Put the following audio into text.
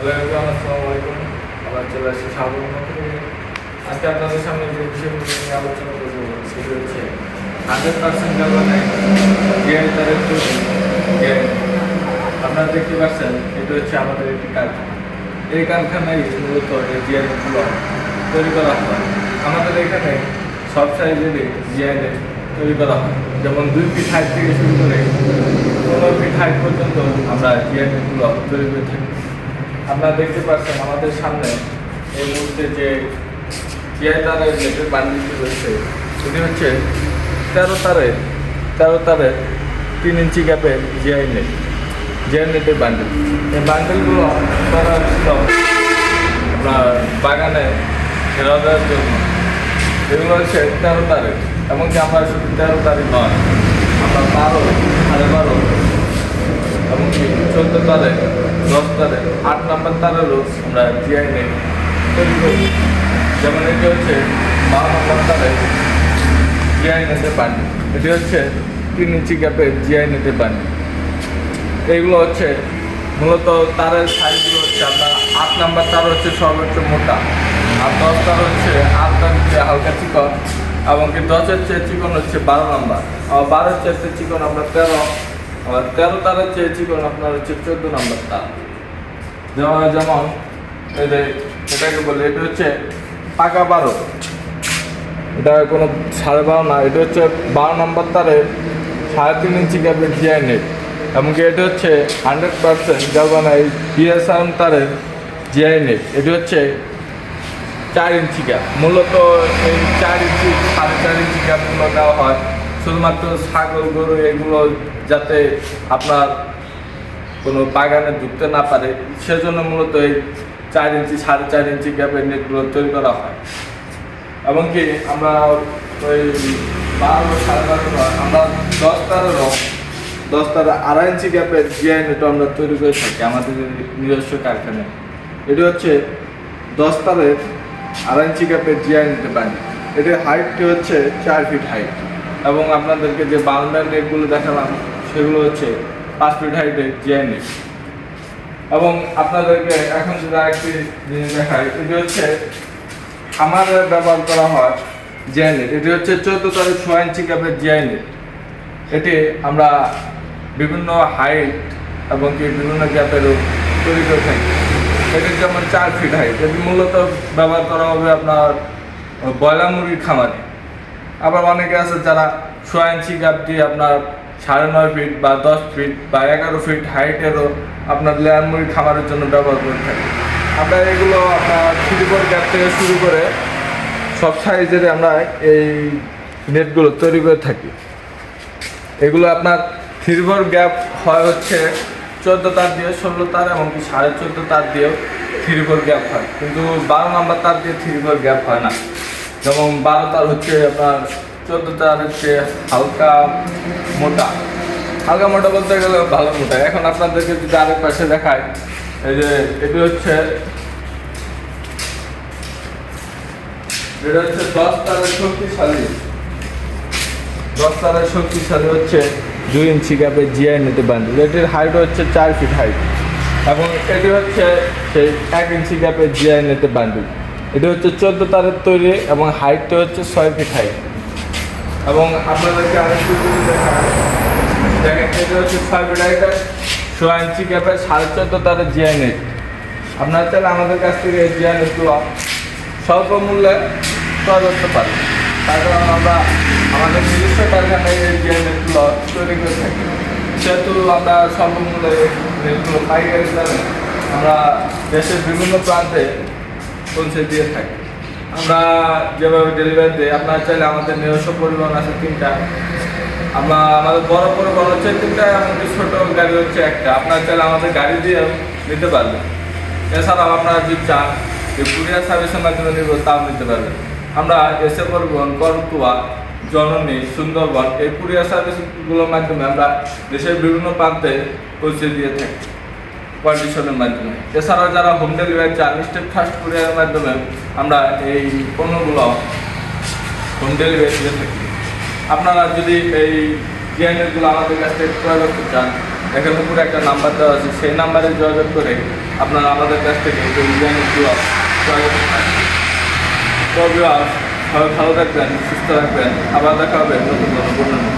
আসসালামু আলাইকুম। আবার চলে আসছি সাগর থেকে আজকে আপনাদের সামনে যে বিষয়গুলো নিয়ে আলোচনা করব, সেটি হচ্ছে হান্ড্রেড পার্সেন্ট গ্যান তারের তৈরি গ্যান আপনারা দেখতে পাচ্ছেন, এটা হচ্ছে আমাদের একটি কারখানা। এই কারখানায় মূলত এই জিআইগুলো তৈরি করা হয়। আমাদের এখানে সব সাইজেরই জিআইএ তৈরি করা হয়। যেমন দুই ফিট থেকে শুরু করে পনেরো ফিট পর্যন্ত আমরা জিআইএগুলো তৈরি করে থাকি। আপনারা দেখতে পাচ্ছেন আমাদের সামনে এই মুহূর্তে যে জিআই তারের নেটের বান্ডিলটি রয়েছে এটি হচ্ছে তেরো তারের তেরো তারের তিন ইঞ্চি গ্যাপের জিআই নেট, জিআই নেটের বান্ডিল। এই বান্ডিলগুলো করা ছিল আপনার বাগানে ঘেরা দেওয়ার জন্য। এগুলো হচ্ছে তেরো তারের এমনকি আমরা শুধু তেরো তারিখ নয়, আমরা বারো, সাড়ে বারো, এমনকি চোদ্দ তারে দশ তারে আট নাম্বার তারেরও আমরা জিআই নেই। তৈরি করি। যেমন এটি হচ্ছে বারো নম্বর তারে জিআই নেটে বান্ডি এটি হচ্ছে তিন ইঞ্চি গ্যাপের জিআই নেটে বান্ডি এইগুলো হচ্ছে মূলত তারের সাইজগুলো হচ্ছে আপনার আট নাম্বার তার হচ্ছে সর্বোচ্চ মোটা। আর দশ তার হচ্ছে আট তার হচ্ছে হালকা চিকন। এবং কি দশের চেয়ে চিকন হচ্ছে বারো নাম্বার। আর বারোর চেয়ে চিকন আপনার তেরো। আর তেরো তারের চেয়ে চিকন আপনার হচ্ছে চোদ্দ নাম্বার তার যেমন যেমন, এই যে এটাকে বলে, এটা হচ্ছে পাকা বারো। এটা কোনো সাড়ে বারো না, এটা হচ্ছে বারো নম্বর তারে সাড়ে তিন ইঞ্চি গ্যাপের জিআই নেট এমনকি এটা হচ্ছে হান্ড্রেড পার্সেন্ট galvanized পিএসআর তারের জিআই নেট এটি হচ্ছে চার ইঞ্চি গ্যাপ মূলত এই চার ইঞ্চি, সাড়ে চার ইঞ্চি গ্যাপগুলো দেওয়া হয়। শুধুমাত্র ছাগল, গরু এগুলো যাতে আপনার কোনো বাগানে ঢুকতে না পারে, সেজন্য মূলত এই চার ইঞ্চি, সাড়ে চার ইঞ্চি গ্যাপের নেটগুলো তৈরি করা হয়। এমনকি আমরা ওই বারো, সাড়ে বারো আমরা দশ তারেরও দশ তারা আড়াই ইঞ্চি গ্যাপের জিআই নেটও আমরা তৈরি করে থাকি আমাদের নিজস্ব কারখানায়। এটি হচ্ছে দশ তারের আড়াই ইঞ্চি গ্যাপের জিআই নিতে পারি এটির হাইটটি হচ্ছে চার ফিট হাইট এবং আপনাদেরকে যে বাউন্ডার নেটগুলো দেখালাম, সেগুলো হচ্ছে পাঁচ ফিট হাইটের জিআই এবং আপনাদেরকে এখন যদি আরেকটি জিনিস দেখাই, এটি হচ্ছে খামারে ব্যবহার করা হয় জিআই এটি হচ্ছে চোদ্দ তারিখ ছয় ইঞ্চি ক্যাপের জিআই এটি আমরা বিভিন্ন হাইট এবং কি বিভিন্ন গ্যাপেরও তৈরি করে থাকি। এটি যেমন চার ফিট হাইট এটি মূলত ব্যবহার করা হবে আপনার ব্রয়লার মুরগির খামারে। আবার অনেকে আছে যারা ছয় ইঞ্চি গ্যাপ দিয়ে আপনার সাড়ে নয় ফিট বা দশ ফিট বা এগারো ফিট হাইটেরও আপনার লেয়ার মুড়ি খামারের জন্য ব্যবহার করে থাকি। আমরা এগুলো আপনার ফোর গ্যাপ থেকে শুরু করে সব সাইজের আমরা এই নেটগুলো তৈরি করে থাকি। এগুলো আপনার থ্রি গ্যাপ হয় হচ্ছে চোদ্দ তার দিয়ে ষোলো তার এমনকি সাড়ে চোদ্দ তার দিয়েও থ্রি ফোর গ্যাপ হয়। কিন্তু বারো নাম্বার তার দিয়ে থ্রি ফোর গ্যাপ হয় না। যেমন বারো তার হচ্ছে আপনার চোদ্দ তার হচ্ছে হালকা মোটা। হালকা মোটা বলতে গেলে ভালো মোটা। এখন আপনাদেরকে যদি আরেক পাশে দেখায় এই যে এটি হচ্ছে, এটা হচ্ছে দশ তারের শক্তিশালী। দশ তারের শক্তিশালী হচ্ছে দুই ইঞ্চি গ্যাপের জিআই নিতে বান্ডিল এটির হাইট হচ্ছে চার ফিট হাইট এবং এটি হচ্ছে সেই এক ইঞ্চি গ্যাপের জিআই নিতে বান্ডিল এটি হচ্ছে চোদ্দ তারের তৈরি এবং হাইটটা হচ্ছে ছয় ফিট হাইট এবং আপনাদেরকে আরেকটু দেখেন, এটি হচ্ছে ছয় ফিট হাইটের ছয় ইঞ্চি গ্যাপের সাড়ে চোদ্দ তারের জিআই চাইলে আমাদের কাছ থেকে এই জিআই নেটগুলো স্বল্প মূল্যে ক্রয় করতে পারি। তার কারণ আমরা আমাদের নিজস্ব কারখানায় এই যে নেটগুলো তৈরি করে থাকি। সেহেতু আমরা স্বল্প মূল্যে পাইকারি আমরা দেশের বিভিন্ন প্রান্তে পৌঁছে দিয়ে থাকি। আমরা যেভাবে ডেলিভারি দিই, আপনারা চাইলে আমাদের নিজস্ব পরিবহন আছে তিনটা। আমরা, আমাদের বড় পরিবহন হচ্ছে তিনটা এমনকি ছোটো গাড়ি হচ্ছে একটা। আপনারা চাইলে আমাদের গাড়ি দিয়ে নিতে পারবেন। এছাড়াও আপনারা যদি চান যে কুরিয়ার সার্ভিসের মাধ্যমে নিব, তাও নিতে পারবেন। আমরা এসে পরিবহন করতুয়া জননী, সুন্দরবন, এই কুরিয়ার সার্ভিসগুলোর মাধ্যমে আমরা দেশের বিভিন্ন প্রান্তে পৌঁছে দিয়ে থাকি। কন্ডিশনের মাধ্যমে। এছাড়াও যারা হোম ডেলিভারি চান স্টেট ফাস্ট কুরিয়ারের মাধ্যমে আমরা এই পণ্যগুলো হোম ডেলিভারি দিয়ে থাকি। আপনারা যদি এই জিআইনেটগুলো আমাদের কাছ থেকে ক্রয় করতে চান এখানে উপরে একটা নাম্বার দেওয়া আছে, সেই নাম্বারে যোগাযোগ করে আপনারা আমাদের কাছ থেকে এই ডিজাইনের ক্রয় করতে পারেন। সবাই ভালো থাকবেন, সুস্থ থাকবেন, আবার দেখা হবে নতুন নিয়ে।